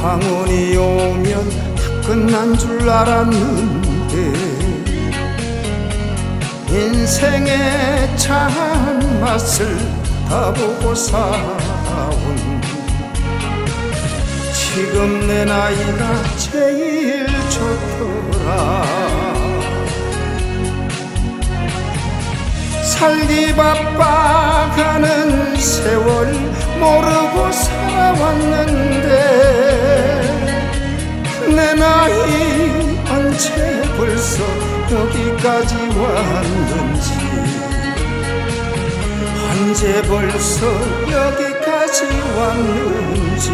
황혼이 오면 다 끝난 줄 알았는데 인생의 참 맛을 다 보고 살아온 지금 내 나이가 제일 좋더라 살기 바빠 가는 세월 모르고 살아왔는데 내 나이 언제 벌써 여기까지 왔는지 언제 벌써 여기까지 왔는지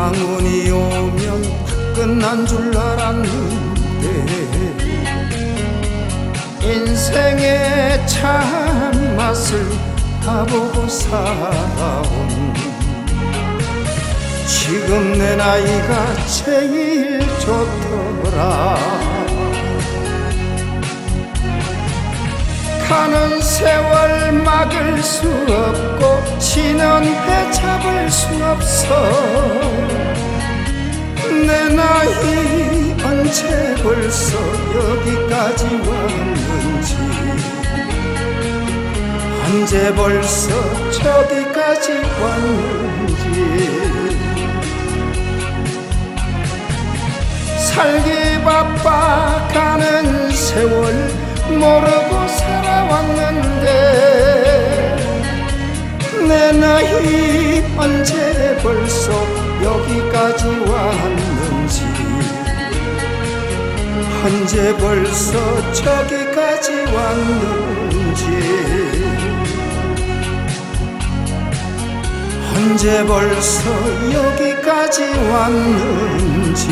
황혼이 오면 다 끝난 줄 알았는데 인생의 참 맛을 다 보고 살아온 지금 내 나이가 제일 좋더라. 가는 세월 막을 수 없고 지는 배 잡을 수 없어 언제 벌써 여기까지 왔는지. 언제 벌써 저기까지 왔는지. 살기 바빠 가는 세월 모르고 살아왔는데 내 나이 언제 벌써 여기까지 언제 벌써 저기까지 왔는지. 언제 벌써 여기까지 왔는지.